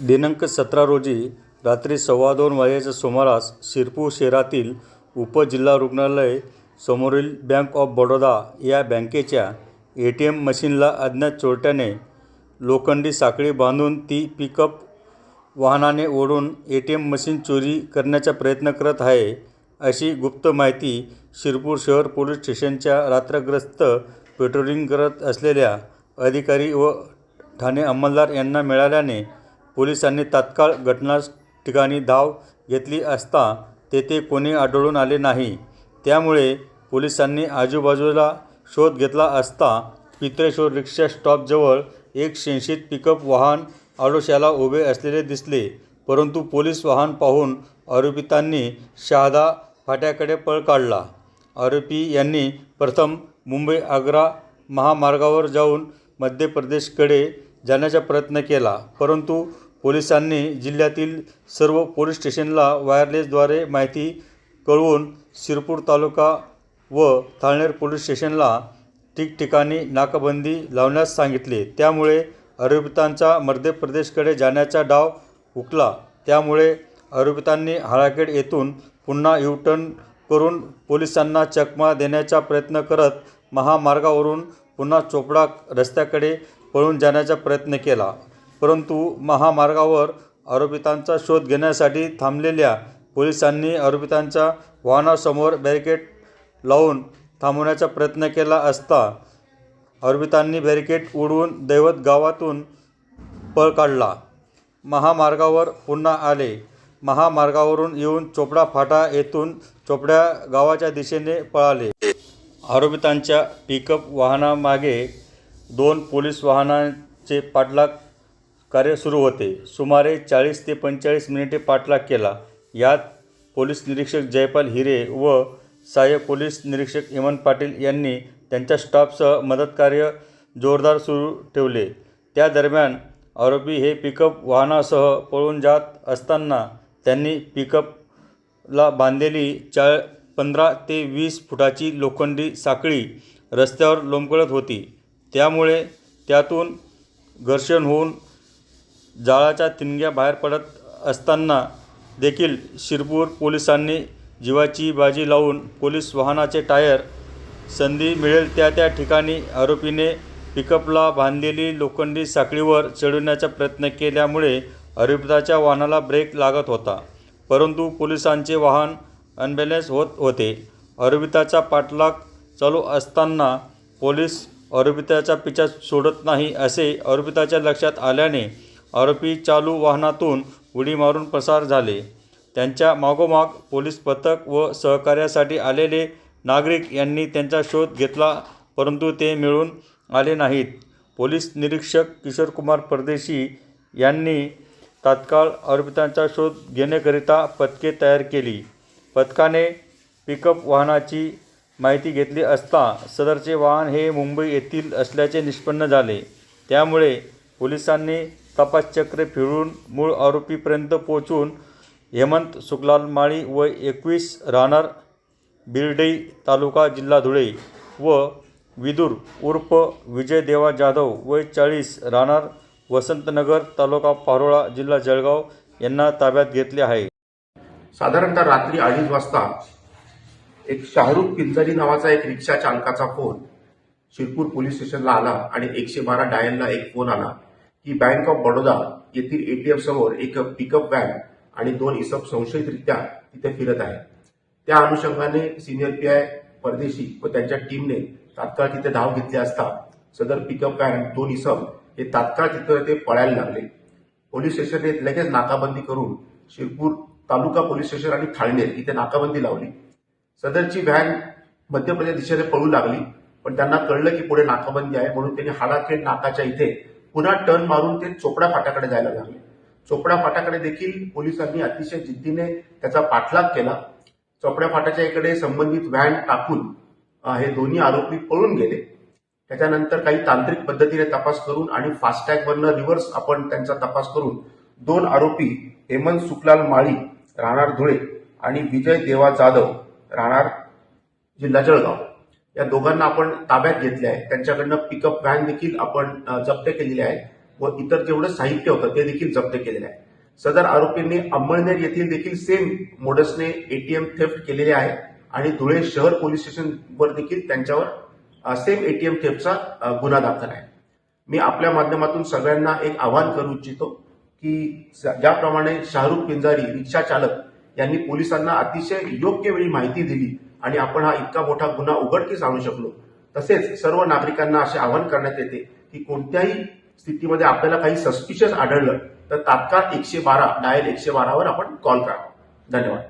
दिनांक सतरा रोजी रात्री सव्वा दोन वाजेच्या सुमारास शिरपूर शहरातील उपजिल्हा रुग्णालय समोरील बँक ऑफ बडोदा या बँकेच्या ए टी एम मशीनला अज्ञात चोरट्याने लोखंडी साखळी बांधून ती पिकअप वाहनाने ओढून ए टी एम मशीन चोरी करण्याचा प्रयत्न करत आहे अशी गुप्त माहिती शिरपूर शहर पोलीस स्टेशनच्या रात्रग्रस्त पेट्रोलिंग करत असलेल्या अधिकारी व ठाणे अंमलदार यांना मिळाल्याने पोलिसांनी तात्काळ घटना ठिकाणी धाव घेतली असता तेथे कोणी आढळून आले नाही. त्यामुळे पोलिसांनी आजूबाजूला शोध घेतला असता पित्रेश्वर रिक्षा स्टॉपजवळ एक शेंशीत पिकअप वाहन आडोशाला उभे असलेले दिसले. परंतु पोलीस वाहन पाहून आरोपितांनी शहादा फाट्याकडे पळ काढला. आरोपी यांनी प्रथम मुंबई आग्रा महामार्गावर जाऊन मध्य प्रदेशकडे जाण्याचा प्रयत्न केला. परंतु पोलिसांनी जिल्ह्यातील सर्व पोलीस स्टेशनला वायरलेसद्वारे माहिती कळवून शिरपूर तालुका व थाळनेर पोलीस स्टेशनला ठिकठिकाणी नाकाबंदी लावण्यास सांगितले. त्यामुळे आरोपितांचा मध्य प्रदेशकडे जाण्याचा डाव हुकला. त्यामुळे आरोपितांनी हाळाखेड येथून पुन्हा युटर्न करून पोलिसांना चकमा देण्याचा प्रयत्न करत महामार्गावरून पुन्हा चोपडा रस्त्याकडे पळून जाण्याचा प्रयत्न केला. परंतु महामार्गावर आरोपितांचा शोध घेण्यासाठी थांबलेल्या पोलिसांनी आरोपितांच्या वाहनासमोर बॅरिकेड लावून थांबवण्याचा प्रयत्न केला असता आरोपितांनी बॅरिकेड उडवून दैवत गावातून पळ काढला. महामार्गावर पुन्हा आले. महामार्गावरून येऊन चोपडा फाटा येथून चोपड्या गावाच्या दिशेने पळाले. आरोपितांच्या पिकअप वाहनामागे दोन पोलीस वाहनांचे पाठलाग कार्य सुरू होते. सुमारे चाळीस ते पंचेचाळीस मिनिटे पाठलाग केला. यात पोलीस निरीक्षक जयपाल हिरे व सहाय्यक पोलीस निरीक्षक हेमंत पाटील यांनी त्यांच्या स्टाफसह मदतकार्य जोरदार सुरू ठेवले. त्या दरम्यान आरोपी हे पिकअप वाहनासह पळून जात असताना त्यांनी पिकअपला बांधलेली चा पंधरा ते वीस फुटाची लोखंडी साखळी रस्त्यावर लोंबकळत होती. त्यामुळे त्यातून घर्षण होऊन जाळाच्या तिनग्या बाहेर पडत असताना देखील शिरपूर पोलिसांनी जीवाची बाजी लावून पोलीस वाहनाचे टायर संधी मिळेल त्या त्या ठिकाणी आरोपीने पिकअपला बांधलेली लोखंडी साखळीवर चढवण्याचा प्रयत्न केल्यामुळे आरोपिताच्या वाहनाला ब्रेक लागत होता. परंतु पोलिसांचे वाहन अनबॅलेन्स होत होते. आरोपिताचा पाठलाग चालू असताना पोलीस आरोपिताचा पिछा सोडत नाही असे आरोपिताच्या लक्षात आल्याने आरोपी चालू वाहनातून उडी मारून पसार झाले. त्यांच्या मागोमाग पोलीस पथक व सहकार्यासाठी आलेले नागरिक यांनी त्यांचा शोध घेतला परंतु ते मिळून आले नाहीत. पोलीस निरीक्षक किशोरकुमार परदेशी यांनी तात्काळ आरोपितांचा शोध घेण्याकरिता पथके तयार केली. पथकाने पिकअप वाहनाची माहिती घेतली असता सदरचे वाहन हे मुंबई येथील असल्याचे निष्पन्न झाले. त्यामुळे पोलिसांनी तपासचक्र फिरून मूळ आरोपीपर्यंत पोहोचून हेमंत सुखलाल माळी व एकवीस राहणार बिर्डई तालुका जिल्हा धुळे व विदूर उर्फ विजय देवा जाधव वय चाळीस राहणार वसंतनगर तालुका पारोळा जिल्हा जळगाव यांना ताब्यात घेतले आहे. साधारणतः रात्री अडीच वाजता एक शाहरुख पिंजरी नावाचा एक रिक्षा चालकाचा फोन शिरपूर पोलीस स्टेशनला आला आणि एकशे बारा डायलला एक फोन आला की बँक ऑफ बडोदा येथील एटीएम समोर एक पिकअप व्हॅन आणि दोन इसप संशयितरित्या तिथे फिरत आहे त्या अनुषंगाने सिनियर पी आय परदेशी व त्यांच्या टीमने तात्काळ तिथे धाव घेतली असता सदर पिकअप व्हॅन दोन इसम हे तात्काळ तिथे ते पळायला लागले. पोलीस स्टेशनने लगेच नाकाबंदी करून शिरपूर तालुका पोलीस स्टेशन आणि थाळनेर इथे नाकाबंदी लावली. सदरची व्हॅन मध्य प्रदेश दिशेने पळू लागली पण त्यांना कळलं की पुढे नाकाबंदी आहे म्हणून त्यांनी हाडाखेड नाकाच्या इथे पुन्हा टर्न मारून ते चोपडा फाट्याकडे जायला लागले. चोपडा फाट्याकडे देखील पोलिसांनी अतिशय जिद्दीने त्याचा पाठलाग केला. चोपड्या फाट्याच्या इकडे संबंधित व्हॅन टाकून हे दोन्ही आरोपी पळून गेले. त्याच्यानंतर काही तांत्रिक पद्धतीने तपास करून आणि फास्टॅगवरनं रिव्हर्स आपण त्यांचा तपास करून दोन आरोपी हेमंत सुखलाल माळी राहणार धुळे आणि विजय देवा जाधव राहणार जिल्हा जळगाव. या दोघांना आपण ताब्यात घेतले आहे. त्यांच्याकडनं पिकअप व्हॅन देखील आपण जप्त केलेली आहे व इतर जेवढं साहित्य होतं ते देखील जप्त केलेलं आहे सदर आरोपींनी अंमळनेर येथील देखील सेम मोडसने एटीएम थेफ्ट केलेले आहे आणि धुळे शहर पोलीस स्टेशनवर देखील त्यांच्यावर सेम एटीएम थेफ्टचा गुन्हा दाखल आहे. मी आपल्या माध्यमातून सगळ्यांना एक आवाहन करू इच्छितो की स- ज्याप्रमाणे शाहरुख पिंजारी रिक्षा चालक यांनी पोलिसांना अतिशय योग्य वेळी माहिती दिली आणि आपण हा इतका मोठा गुन्हा उघडकीस आणू शकलो. तसेच सर्व नागरिकांना असे आवाहन करण्यात येते की कोणत्याही स्थितीमध्ये आपल्याला काही सस्पिशियस आढळलं तर तात्काळ एकशे बारा डायल एकशे बारावर आपण कॉल करा. धन्यवाद.